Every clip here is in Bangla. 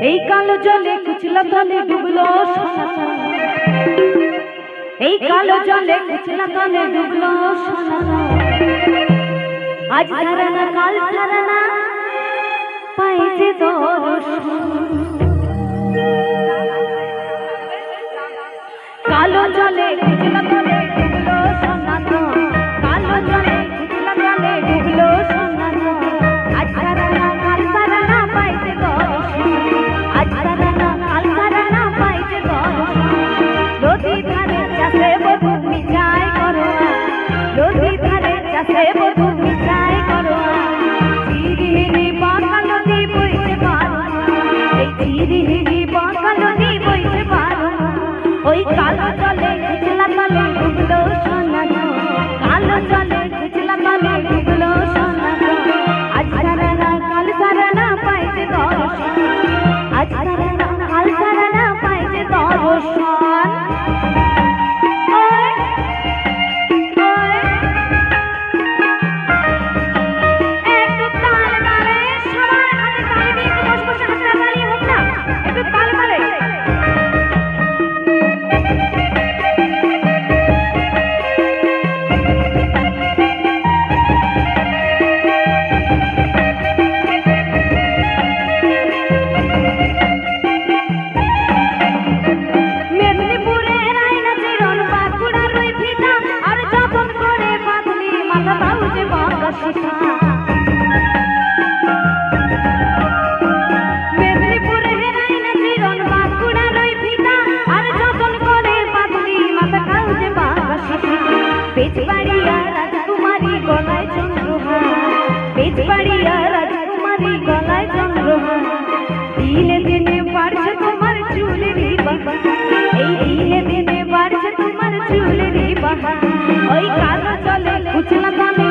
এই কালো জলে কুচলা তালে ডুবলো এই কালো জলে কুচলা তালে ডুবলো আজ ধারণা কাল ধারণা পাইছে দোষ কালো জলে কুচলা তালে হে বধূ তোমারই গলায় চন্দ্রহার দিনে দিনে বাড়ছে তোমার চুলেরই বাবা এই দিনে দিনে বাড়ছে তোমার চুলেরই বাবা ওই কালো চলে কুচলা কানে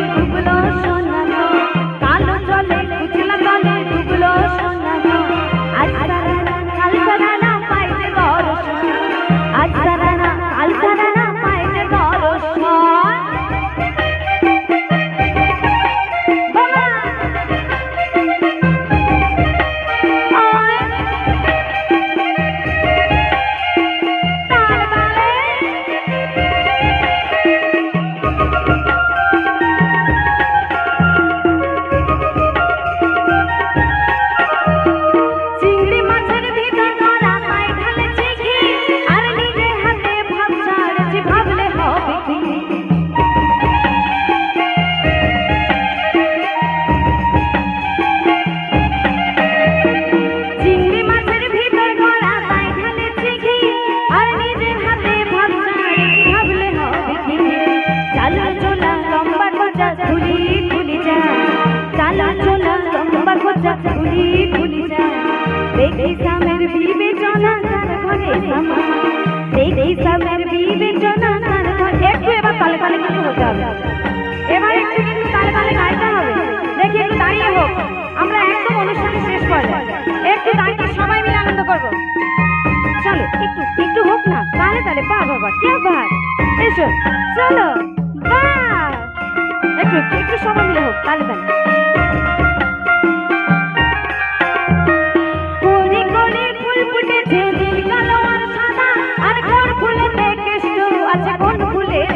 দরজা খুলি খুলি যায় দেখি সামের বিবেচনা তার ঘরে সামা দেখি সামের বিবেচনা তার ঘরে একটু এবার তালে তালে কিন্তু হতে হবে। এবার একটু তালে তালে গাইতে হবে। দেখি একটু দাঁড়িয়ে হোক। আমরা একদম অনুষ্ঠানে শেষ করব একটু দাঁড়িয়ে সবাই মিলে আনন্দ করব। চলো, একটু একটু হোক না। তাহলে তাহলে, বা বাবা কে ভার এসো, চলো, বা। একটু একটু সবাই মিলে হোক। তাহলে তাহলে।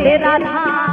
हे राधा।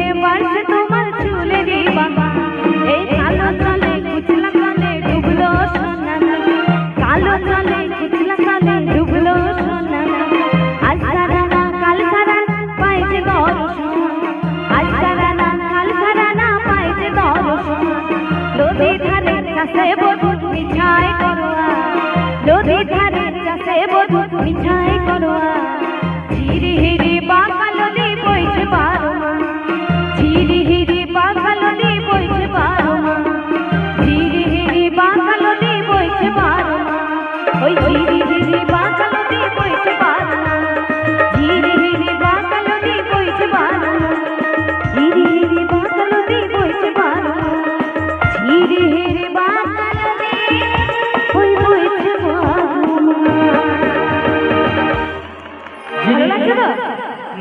নদী ধারে চাষে বধু মিছাই